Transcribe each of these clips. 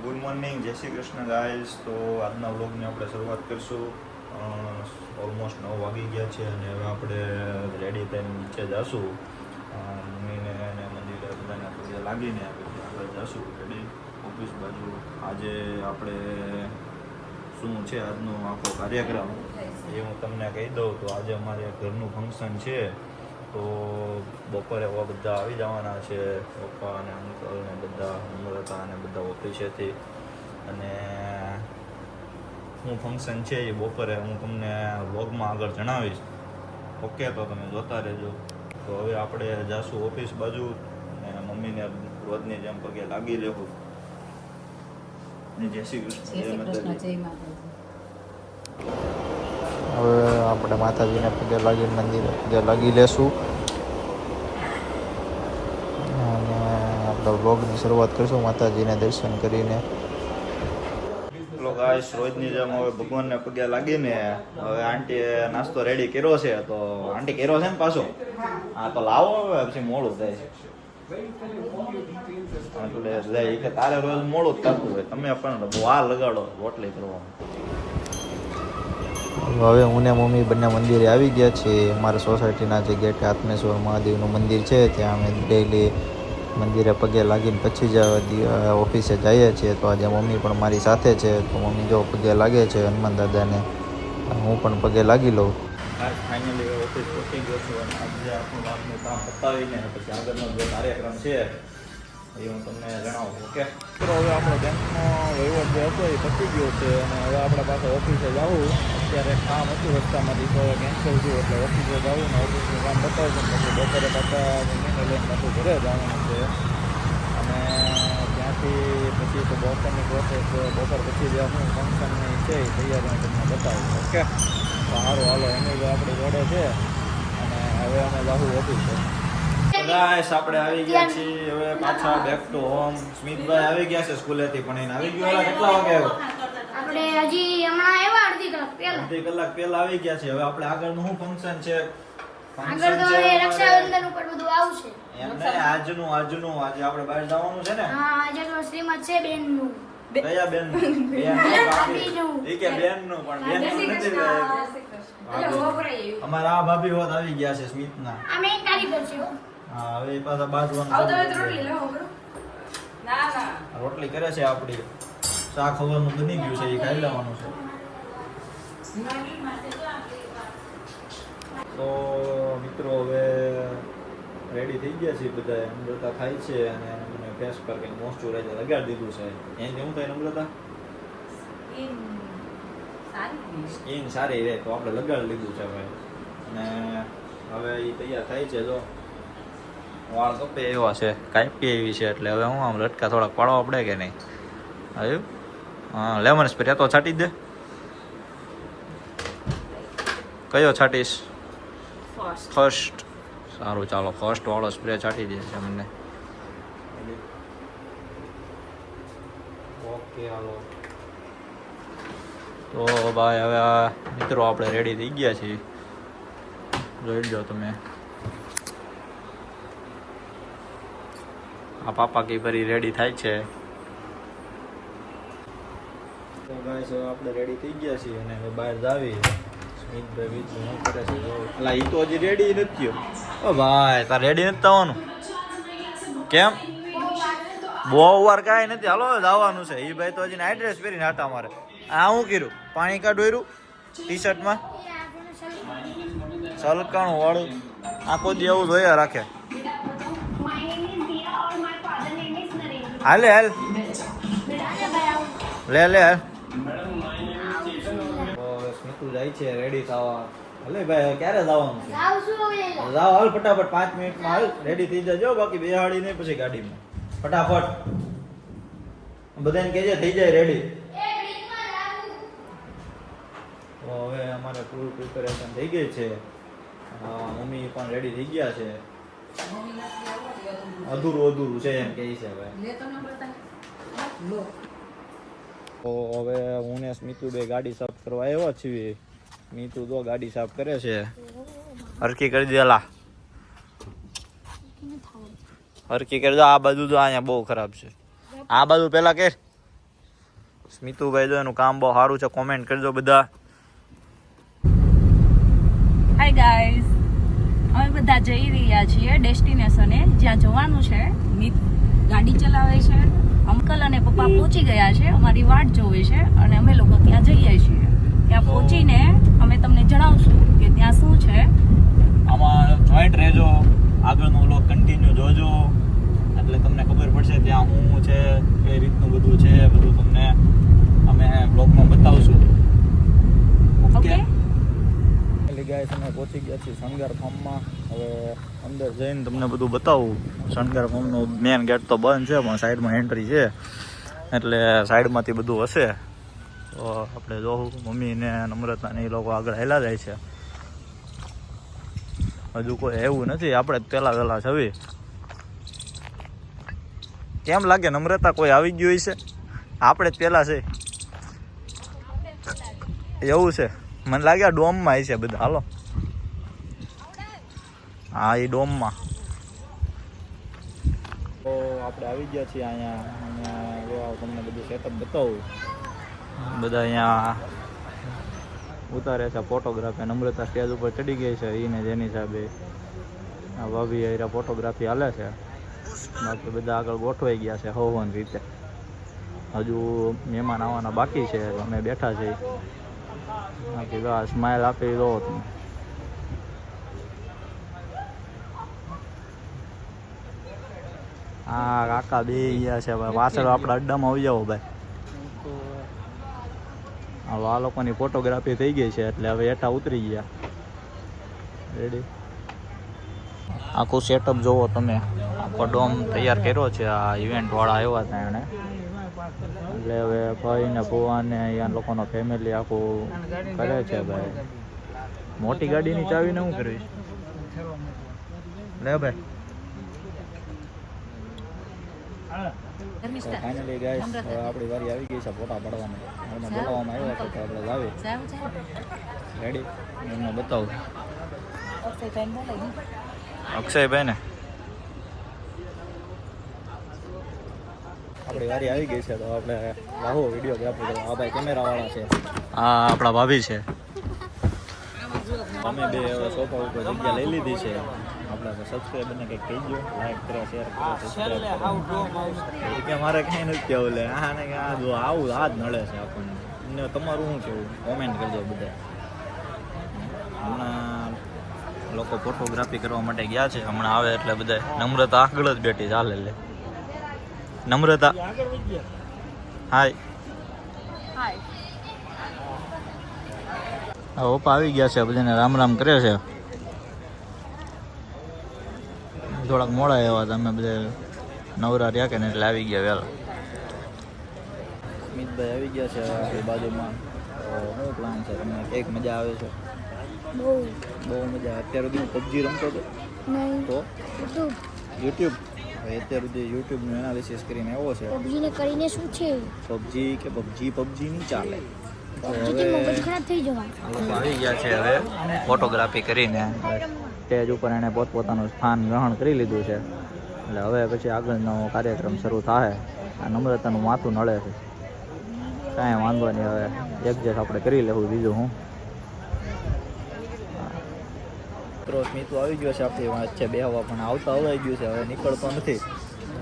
Good morning જય Shri Krishna guys તો આજના વ્લોગની આપણે શરૂઆત કરશું. ઓલમોસ્ટ નવ વાગી ગયા છે અને હવે આપણે રેડી થઈને નીચે જઈશું મમ્મીને અને મંદિરે બધાને પગે લાગીને પછી આગળ જઈશું રેડી. ઓફિસ બાજુ આજે આપણે શું છે આજનો આખો કાર્યક્રમ? એ હું તમને કહી દઉં તો આજે અમારે ઘરનું ફંક્શન છે. તો બપોરે એવા બધા આવી જવાના છે. પપ્પા અને અંકલ ને બધા અમૃતા અને બધા ઓફિસેથી અને હું ફંક્શન છે એ બપોરે હું તમને વ્લોગમાં આગળ જણાવીશ. ઓકે તો તમે જોતા રહેજો. તો હવે આપણે જાશું ઓફિસ બાજુ અને મમ્મીને રોજની જેમ પગે લાગી લેવું. જય શ્રી કૃષ્ણ જય જય શ્રી કૃષ્ણ માતાજી જય માતાજી હવે આપણે માતાજીને પગે લાગી મંદિરે પગે લાગી લેશું. અને આપણે બ્લોગની શરૂઆત કરીશું, માતાજીને દર્શન કરીને. ગાઈસ રોજની જેમ હવે ભગવાનને પગે લાગીને હવે આંટીએ નાસ્તો રેડી કર્યો છે, તો આંટી કર્યો છે ને પાછો? હા, તો લાવો હવે, પછી મોડું થાય છે. એટલે તારે રોજ મોડું જ થતું હોય, તમે પણ વાર લગાડો રોટલી કરવામાં હવે હું ને મમ્મી બંને મંદિરે આવી ગયા છીએ. અમારા સોસાયટીના જે ગેટ આત્મેશ્વર મહાદેવનું મંદિર છે ત્યાં અમે ડેઈલી મંદિરે પગે લાગીને પછી જ દી- ઓફિસે જઈએ છીએ. તો આજે મમ્મી પણ મારી સાથે છે. તો મમ્મી જો પગે લાગે છે હનુમાન દાદાને હું પણ પગે લાગી લઉં. ફાઇનલી ઓફિસ પહોંચી ગયો છું અને આજે આપણું આજનું કામ પતાવીને પછી આગળનો જે કાર્યક્રમ છે એ હું તમને જણાવું ઓકે? મિત્રો હવે આપણો બેંકનો વહીવટ જે હતો એ પતી ગયો છે અને હવે આપણા પાસે ઓફિસે જવું. અત્યારે કામ હતું રસ્તામાંથી તો કેન્સલ થયું એટલે ઓફિસે જવું ને ઓફિસનું કામ બતાવ્યું પછી બપોરે પાછા ઘરે જવાનું છે. અને ત્યાંથી પછી તો બપોરની પ્રોસેસ બપોર પછી જે હું ફંક્શનની છે એ તૈયારી તમને બતાવું ઓકે? સારું હાલો, એની જો આપણી જોડે છે. અને હવે અમે જવું ઓફિસે ગાઈસ આપણે આવી ગયા છીએ. હવે પાછા બેક ટુ હોમ સ્મિતભાઈ આવી ગયા છે સ્કૂલેથી, પણ એને આવી ગયો. કેટલા વાગે આવ્યો? આપણે હજી હમણાં આવ્યા અડધી કલાક પહેલા. અડધી કલાક પહેલા આવી ગયા છે. હવે આપણે આગળનું શું ફંક્શન છે? આગળ તો એ રક્ષાબંધન ઉપર બધું આવશે. એમ આજનું આજનું આજે આપણે બહાર જવાનું છે ને? હા આજે તો શ્રીમદ છે બેન કયા બેન બેન કે બેન. નું પણ બેન. નું નથી અમારા આ ભાભી હોત આવી ગયા છે સ્મિતના. ના મેં કારીગર છે હા. હવે એ પાછા બાજવાનું રોટલી કરે છે આપણી શાક ખવાનું બની ગયું છે, એ ખાઈ લેવાનું છે. તો મિત્રો હવે રેડી થઈ ગયા છે બધા નમ્રતા ખાય છે અને મને ફેસ પર કંઈક મોઇશ્ચરાઇઝર લગાડી દીધું છે. એમ કેવું થાય નમ્રતા સ્કીન સારી રહે, તો આપણે લગાડી લીધું છે હવે. અને હવે એ તૈયાર થાય છે, જો. વાળ કપે એવા છે કાપી એવી છે, એટલે હવે હું આમ લટકા થોડાક પાડવા પડે કે નહીં? આવ્યું? હા લેમન સ્પ્રે તો છાંટી દે. કયો છાંટીશ? ફર્સ્ટ સારું ચાલો. ફર્સ્ટ વાળો સ્પ્રે છાંટી દે છે મને. તો ભાઈ હવે આ મિત્રો આપણે રેડી થઈ ગયા છીએ. જોઈ લો તમે. આ પાપા કી ફરી રેડી થાય છે તો ગાઈસ હવે આપણે રેડી થઈ ગયા છીએ અને હવે બહાર જાવી સ્મિતભાઈ બીજું શું કરે છે? એટલે ઈ તો હજી રેડી નથી ઓ ભાઈ, તાર રેડી નથી થવાનું? કેમ? બહુ વાર કાંઈ નથી. હાલો જવાનું છે. એ ભાઈ તો હજી નાઇટ ડ્રેસ પહેરીને આટા મારે. આ શું કર્યું? પાણી કા ડોયરું ટી શર્ટમાં એ સલકાણું વાળું. આખો દી એવું જોયા રાખે. હાલે, હાલ. લે લે, હાલ. સ્મિતુ જાય છે રેડી થવા ભલે ભાઈ ક્યારે જવાનું છે. જાઓ હાલ ફટાફટ પાંચ મિનિટમાં હાલ રેડી થઈ જજો બાકી બેહાડી નહીં પછી ગાડીમાં ફટાફટ બધાને કહેજે થઈ જાય રેડી જાવું. હવે અમારે ફૂલ પ્રિપેરેશન થઈ ગઈ છે મમ્મી પણ રેડી થઈ ગયા છે અધૂરું અધૂરું છે એમ કહે છે ભાઈ તો હવે હું સ્મિતુ બે ગાડી સાફ કરવા આવ્યો છીએ. મીતુ તો ગાડી સાફ કરે છે. હરકી કરી દેલા હરકી કરી દો. આ બાજુ તો અહીંયા બહુ ખરાબ છે. આ બાજુ પેલા કે. સ્મિતુભાઈ જો એનું કામ બહુ સારું છે. કોમેન્ટ કરજો બધા. હાય ગાઈઝ અમે બધા જઈ રહ્યા છીએ ડેસ્ટિનેશને. જ્યાં જવાનું છે. મિત ગાડી ચલાવે છે. અંકલ અને પપ્પા પહોંચી ગયા છે અમારી વાટ જોવે છે અને અમે લોકો ત્યાં જઈએ છીએ. ત્યાં પહોંચીને અમે તમને જણાવશું કે ત્યાં શું છે. આમાં જોઈન્ટ રહેજો આગળનો વ્લોગ કન્ટિન્યુ જોજો. એટલે તમને ખબર પડશે ત્યાં શું છે કઈ રીતનું બધું છે બધું તમને અમે બ્લોગમાં બતાવશું ઓકે એટલે ગાઈસ અમે પહોંચી ગયા છીએ શણગાર ફાર્મમાં. હવે અંદર જઈને તમને બધું બતાવું. શણગાર ફાર્મનું મેન ગેટ તો બંધ છે, પણ સાઈડમાં એન્ટ્રી છે. એટલે સાઈડમાંથી બધું હશે. તો આપણે જોવું મમ્મી ને નમ્રતા એ લોકો આગળ હેલા જાય છે. હજુ કોઈ એવું નથી, આપણે જ પહેલા વહેલા છવી કેમ લાગે નમ્રતા કોઈ આવી ગયું છે આપણે જ પહેલા છે. એવું છે. મને લાગે આ ડોમમાં છે બધા. હાલો. હા, એ ડોમમાં. તો આપણે આવી ગયા છીએ અહીંયા. અહીંયા તમને બધું સેટઅપ બતાવું. બધા અહીંયા ઉતારે છે ફોટોગ્રાફી નમ્રતા સ્ટેજ ઉપર ચડી ગઈ છે એને જેની આ ભાભી અહીંયા ફોટોગ્રાફી હાલે છે. બાકી બધા આગળ ગોઠવાઈ ગયા છે હવન રીતે. હજુ મહેમાન આવવાના બાકી છે, અમે બેઠા છીએ. બાકી તો સ્માઇલ આપી દો હા કાકા બે ગયા છે ભાઈ પાછળ આપણા અડ્ડામાં આવી જાઓ ભાઈ હવે આ લોકોની ફોટોગ્રાફી થઈ ગઈ છે એટલે હવે હેઠા ઉતરી ગયા રેડી આખું સેટઅપ જોવો તમે આખો ડોમ તૈયાર કર્યો છે આ ઇવેન્ટ વાળા આવ્યા હતા એણે એટલે હવે ભાઈ ને ભુવા ને અહીંયા લોકોનો ફેમિલી આખું કરે છે ભાઈ. મોટી ગાડીની ચાવીને હું કરીશ લે ભાઈ. ફાઇનલી ગાઈસ આપણી વારી આવી ગઈ છે ફોટા પાડવાની. એમને બોલાવવામાં આવ્યા છે તો આપણે જાવી રેડી એમને બતાવું. અક્ષયભાઈ ને. આપણી વારી આવી ગઈ છે તો આપણે રાહુ વીડિયો ગ્રાફર આ ભાઈ કેમેરા વાળા છે. આ આપણા ભાભી છે. અમે બે હવે સોફા ઉપર જગ્યા લઈ લીધી છે. આપણા સબસ્ક્રાઈબરને કંઈક કહી દો લાઈક કરો શેર કરો સબસ્ક્રાઈબ કે મારે કંઈ નથી કહેવું લે. આ ને આ જો આવું આ જ નડે છે આપણને. ને તમારું શું કેવું કોમેન્ટ કરજો બધા. હમણાં લોકો ફોટોગ્રાફી કરવા માટે ગયા છે. હમણાં આવે એટલે બધા નમ્રતા આગળ જ બેઠી ચાલે લે. નમ્રતા. હાય. હા પપ્પા આવી ગયા છે બધાને રામ રામ કરે છે. થોડાક મોડા એવા તમે બધા નવરા રહ્યા કે ને એટલે આવી ગયા વહેલા. મિતભાઈ આવી ગયા છે આપણી બાજુમાં. શું પ્લાન છે? તમને એક મજા આવે છે? બહુ. બહુ મજા અત્યારે સુધી હું પબજી રમતો હતો. તો? YouTube. યુટ્યુબ અત્યાર જે યુટ્યુબનું એનાલિસિસ કરીને આવ્યો છે. PUBG ને કરીને શું છે? પબજી કે પબજી પબજી નહીં ચાલે. આવી ગયા છે હવે ફોટોગ્રાફી કરીને. સ્ટેજ ઉપર એણે પોતપોતાનું સ્થાન ગ્રહણ કરી લીધું છે. એટલે હવે પછી આગળનો કાર્યક્રમ શરૂ થાય આ નમ્રતાનું માથું નળે છે. કાંઈ વાંધો નહીં હવે. એડજસ્ટ આપણે કરી લેવું બીજું હું. મિત્રો સ્મિતુ આવી ગયો છે આપણી વાત છે બે હવા પણ આવતા અવાઈ ગયું છે હવે નીકળતો નથી.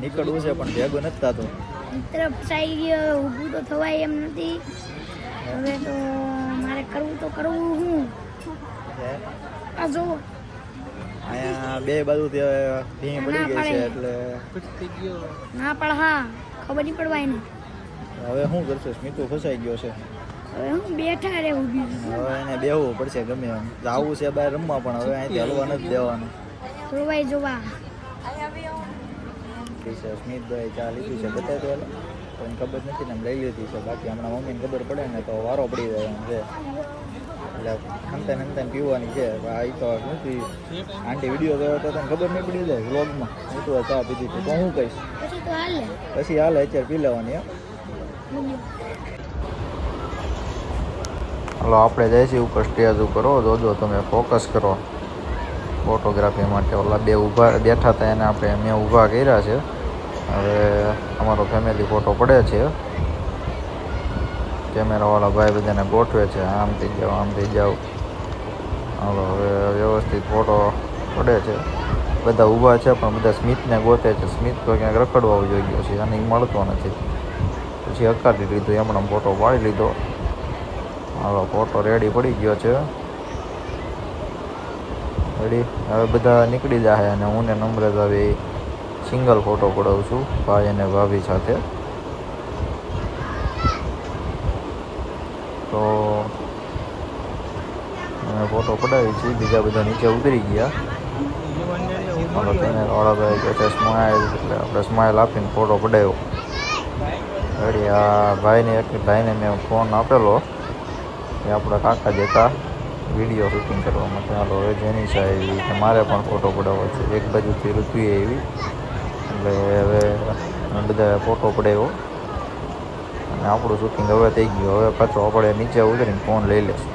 નીકળવું છે પણ ભેગું નથી થતો. મિત્ર ફસાઈ ગયો ઊભું તો થવાય એમ નથી. હવે તો મારે કરવું તો કરવું હું. આ જો. અહીંયા બે બાજુથી હવે ભીં પડી ગઈ છે એટલે ના પણ હા ખબર નહીં પડવાય ને હવે શું કરશે? સ્મિતુ ફસાઈ ગયો છે. હવે હું બેઠા રહેવું બીજું હવે એને બેહવું પડશે ગમે એમ. જવું છે બહાર રમવા પણ હવે અહીંથી હલવા નથી દેવાનું. જોવાય જોવા. સ્મિતભાઈ ચા લીધી છે બતાવી દો પણ ખબર નથી ને એમ લઈ લીધી છે. બાકી હમણાં મમ્મીને ખબર પડે ને તો વારો પડી જાય એમ છે. એટલે હંતાને હંતાને પીવાની છે. આ તો નથી. આંટી વીડિયો જોયો તો તને ખબર નહીં પડી જાય વ્લોગમાં. હું તો ચા પીધી હતી તો હું કહીશ? પછી તો હાલે. પછી હાલે અત્યારે પી લેવાની એમ હાલો, આપણે જઈશું ઉપર સ્ટેજ ઉપર જોજો, તમે ફોકસ કરો. ફોટોગ્રાફી માટે ઓલા બે ઊભા બેઠા હતા, એને આપણે મેં ઊભા કર્યા છે. હવે અમારો ફેમિલી ફોટો પડે છે. કેમેરાવાળા ભાઈ બધાને ગોઠવે છે. આમ થઈ જાઓ, આમ થઈ જાઓ. હાલો, હવે વ્યવસ્થિત ફોટો પડે છે. બધા ઊભા છે, પણ બધા સ્મિતને ગોતે છે. સ્મિત તો ક્યાંક રખડવા જોઈ ગયો છે અને એ મળતો નથી. પછી હકારી લીધું, એમણે ફોટો પાડી લીધો. હાલો ફોટો રેડી પડી ગયો છે. રેડી હવે બધા નીકળી જાય અને હું ને નમ્રત હવે સિંગલ ફોટો પડાવું છું, ભાઈ અને ભાભી સાથે. તો ફોટો પડાવી છીએ, બીજા બધા નીચે ઉતરી ગયા. હાલો, તેને વાળાભાઈ કહે છે સ્માઇલ એટલે આપણે સ્માઇલ આપીને ફોટો પડાવ્યો રેડી આ ભાઈને એક, ભાઈને મેં ફોન આપેલો. આપણા કાકા જતા વીડિયો શૂટિંગ કરવા માટે. હાલો, હવે જેની સાહેબ કે મારે પણ ફોટો પડાવવો છે. એક બાજુથી ઋતુએ એવી એટલે હવે બધા ફોટો પડાવ્યો. અને આપણું શૂટિંગ હવે થઈ ગયું. હવે પાછો આપણે નીચે ઉતરીને ફોન લઈ લઈશું.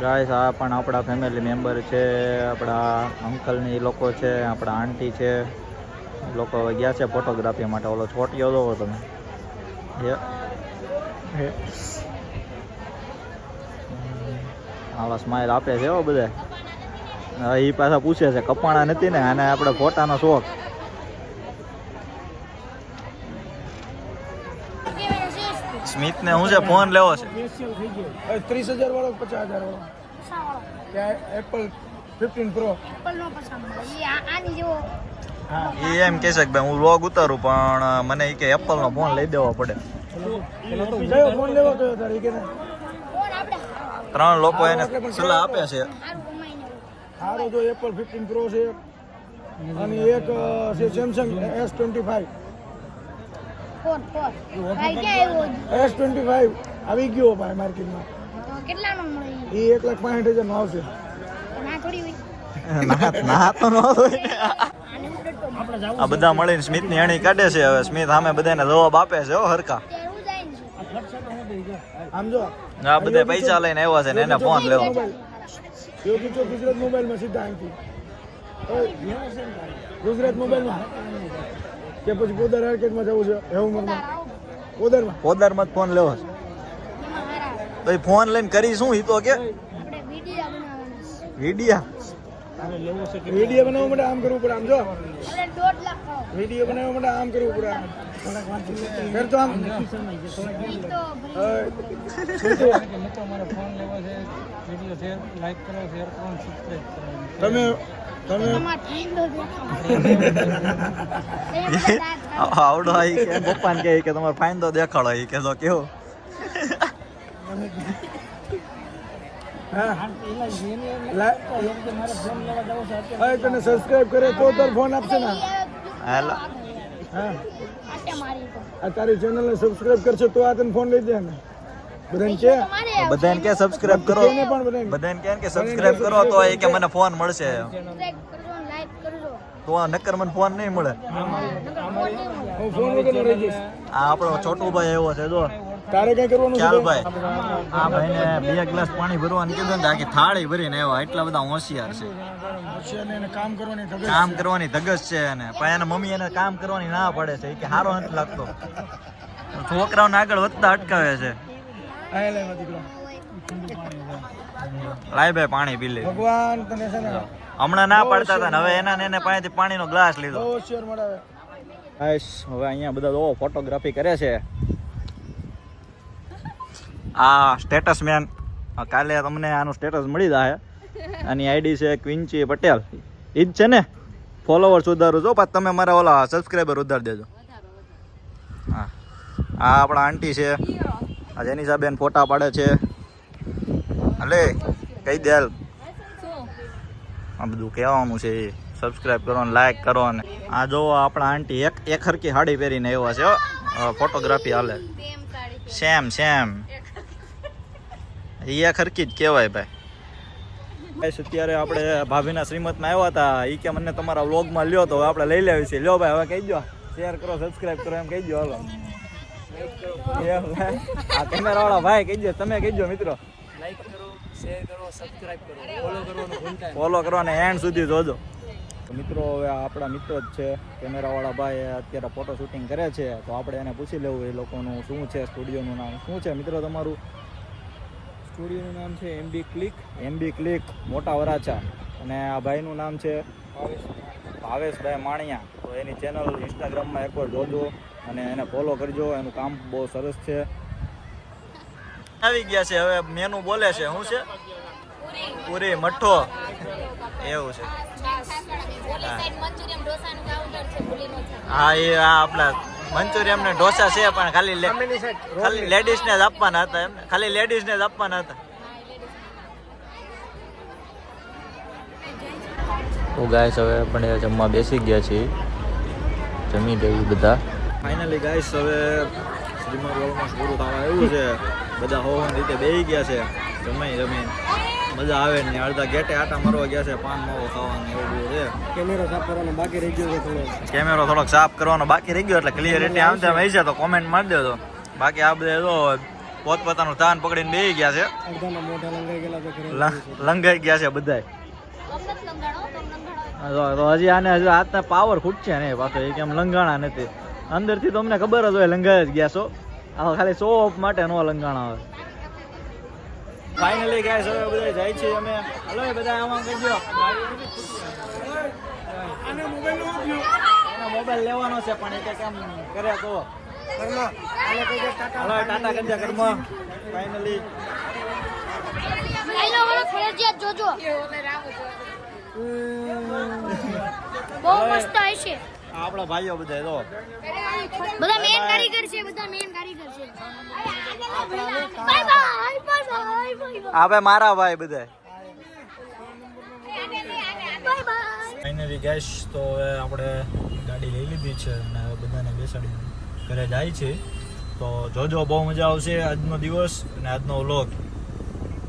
ગાઈસ આ પણ આપણા ફેમિલી મેમ્બર છે. આપણા અંકલની લોકો છે. આપણા આંટી છે. લોકો હવે ગયા છે ફોટોગ્રાફી માટે. ઓલો છોટીઓ જોવો તમે હે હે આવા સ્માઇલ આપે છે એવો બધા. એ પાછા પૂછે છે કપાણા નથી ને? આને આપણે ફોટાનો શોખ. સ્મિતને હું છે ફોન લેવો છે? ત્રીસ હજાર વાળો પચાસ હજાર વાળો એપલ ફિફ્ટીન પ્રો એ એમ કે છે કે ભાઈ હું લોગ ઉતારું પણ મને એ કે એપલનો ફોન લઈ દેવો પડે. ફોન લેવો કયો તારે? ત્રણ લોકો એને સલાહ આપે છે. સારું જો એપલ ફિફ્ટીન પ્રો છે. અને એક છે Samsung S twenty five S twenty five આવી ગયો ભાઈ માર્કેટમાં કેટલાનો મળે એ એક લાખ પાંઠ હજાર નો આવશે ના ના ના ન ને. આ બધા મળીને સ્મિતની એણી કાઢે છે. હવે સ્મિત સામે બધાને જવાબ આપે છે હો હરકા ત્યારે હું જાય ને છું. આમ જો આ બધા પૈસા લઈને આવ્યા છે ને એને ફોન લેવો ગુજરાત મોબાઈલમાં સીધા ગુજરાત મોબાઈલમાં કે પછી પોદર માર્કેટમાં જવું છે હેવમોરમાં પોદરમાં. પોદારમાં જ ફોન લેવો છે. ફોન લઈને કરી શું હિતો તો કે. આપણે વીડિયો બનાવવાના છે. વિડિયા વીડિયો બનાવવા માટે આમ કરવું પડે આમ જો. વીડિયો બનાવવા માટે આમ કરવું પડે આમ. ફેર તો આમ. તમે તમે. આવડો આવી કે પપ્પાને કહે કે તમારે ફાઇન તો દેખાડો એ કે તો કેવો. હા. તને સબસ્ક્રાઇબ કરે તો તાર ફોન આપશે ને. હેલો. હા. તારી ચેનલને સબસ્ક્રાઇબ કરશે તો આ તને ફોન લઈ દે ને બધાને કે? બધાને કે સબસ્ક્રાઇબ કરો? પણ બધાને. કે સબસ્ક્રાઇબ કરો તો એ કે મને ફોન મળશે. ને. તો આ નક્કર મને ફોન નહીં મળે. આ આપણો છોટું ભાઈ એવો છે જો. તારે કઈ કરવાનું છે ભાઈ. આ ભાઈને બે ગ્લાસ પાણી ભરવાનું કીધું ને આખી થાળી ભરીને આવ્યા એટલા બધા હોશિયાર છે. છે ને એને કામ કરવાની ધગશ કામ કરવાની ધગસ છે અને પણ એના મમ્મી એને કામ કરવાની ના પડે છે. કે હારો નથી લાગતો. છોકરાઓને આગળ વધતા અટકાવે છે. લાય ભાઈ પાણી પી લે. ભગવાન તને છે ને હમણાં ના પાડતા હતા ને હવે એના ને એને પાણીથી પાણીનો ગ્લાસ લીધો. હવે અહીંયા બધા ફોટોગ્રાફી કરે છે. આ સ્ટેટસ મેન કાલે તમને આનું સ્ટેટસ મળી જાય આની આઈડી છે ક્વિન્ચી પટેલ. એ જ છે ને? ફોલોવર સુધારું છો પાછ તમે મારા ઓલા સબસ્ક્રાઈબર ઉધાર દેજો. હા. આ આપણા આંટી છે. આ જેની સાહેબ ફોટા પાડે છે. અલે કઈ દે. આ બધું કહેવાનું છે એ સબસ્ક્રાઇબ કરો ને લાઈક કરો ને. આ જો આપણા આંટી એક એક હરકી સાડી પહેરીને એવા છે ફોટોગ્રાફી હાલે. સેમ સેમ એ ખરકી જ કહેવાય ભાઈ. અત્યારે આપણે ભાભીના શ્રીમતમાં આવ્યા હતા. એ કે મને તમારા વ્લોગમાં લ્યો તો આપણે લઈ લેવી છે. લ્યો ભાઈ હવે કહી દો શેર કરો સબસ્ક્રાઇબ કરો એમ કહી દો હાલો. આ કેમેરા વાળા ભાઈ કહી દો તમે કહી દો મિત્રો. ફોલો કરો ને એન્ડ સુધી જોજો. તો મિત્રો હવે આપણા મિત્રો જ છે. કેમેરાવાળા ભાઈ એ અત્યારે ફોટો શૂટિંગ કરે છે. તો આપણે એને પૂછી લેવું એ લોકોનું શું છે સ્ટુડિયોનું નામ? શું છે મિત્રો તમારું? સ્ટુડિયોનું નામ છે એમબી ક્લિક એમબી ક્લિક મોટા વરાછા. અને આ ભાઈનું નામ છે ભાવેશભાઈ માણિયા. તો એની ચેનલ ઇન્સ્ટાગ્રામમાં એકવાર જોજો અને એને ફોલો કરજો. એનું કામ બહુ સરસ છે. આવી ગયા છે. હવે મેનુ બોલે છે. શું છે? પૂરી મઠ્ઠો. એવું છે. હા એ આ આપણા મંચુરિયમ ને ઢોસા છે પણ ખાલી ખાલી લેડીઝ ને જ આપવાના હતા એમ ખાલી લેડીઝ ને જ આપવાના હતા. તો ગાઈસ હવે આપણે જમવા બેસી ગયા છીએ. જમી લઈએ બધા. ફાઇનલી ગાઈસ હવે શ્રીમદ ઓલમોસ્ટ પૂરું થવા આવ્યું છે. બધા હોવાની રીતે બેસી ગયા છે. જમાઈ જમીન. મજા આવે ને અડધા ગેટે આટા મારવા ગયા છે પાન માવો ખાવાનું એવું બધું છે. કેમેરો સાફ કરવાનો બાકી રહી ગયો થોડો. કેમેરો થોડોક સાફ કરવાનો બાકી રહી ગયો એટલે ક્લિયરિટી આમ તેમ આવી છે તો કોમેન્ટ મારી દેજો. બાકી આ બધા તો પોતપોતાનું તાન પકડીને બેસી ગયા છે. લંગાઈ લંઘાઈ ગયા છે બધા તો હજી આને હજુ હાથના પાવર ખૂટશે ને પાછો એ કેમ લંઘાણા નથી. અંદરથી તો અમને ખબર જ હોય લંઘાઈ જ ગયા છો. આ ખાલી શો ઓફ માટે નો લંઘાણા હોય. ફાઇનલી ગાઈસ હવે બધા જાય છે અમે. હલો બધા આમાં કરજો. આને મોબાઈલ લેવાનો છે પણ એ કેમ કરે તો હલો. ટાટા કરજા ઘરમાં. ફાઇનલી આયલો વાળો ફરજિયાત જોજો. બહુ મસ્ત છે. આપણા ભાઈઓ બધા તો બધા મેન કારીગર છે બધા મેન કારીગર. ભાઈ મારા ભાઈ બધા ફાઇનલી ગેસ તો હવે આપણે ગાડી લઈ લીધી છે અને હવે બધાને બેસાડી ઘરે જાય છે. તો જોજો બહુ મજા આવશે આજનો દિવસ અને આજનો વ્લોગ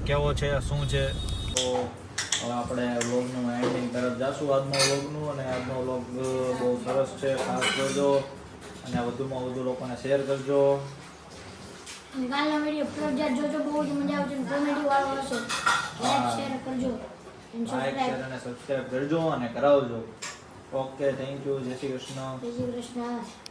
કેવો છે શું છે? તો હવે આપણે વ્લોગનું એન્ડિંગ તરફ જઈશું આજનો વ્લોગનું અને આજનો વ્લોગ બહુ સરસ છે. ખાસ જોજો અને વધુમાં વધુ લોકોને શેર કરજો. કાલનો વીડિયો ફરજિયાત જોજો બહુ જ મજા આવશે કોમેડી વાળો હશે. લાઈક શેર કરજો. લાઈક સબસ્ક્રાઇબ શેર અને સબસ્ક્રાઈબ કરજો અને કરાવજો. ઓકે થેન્ક યુ જય શ્રી કૃષ્ણ. જય શ્રી કૃષ્ણ.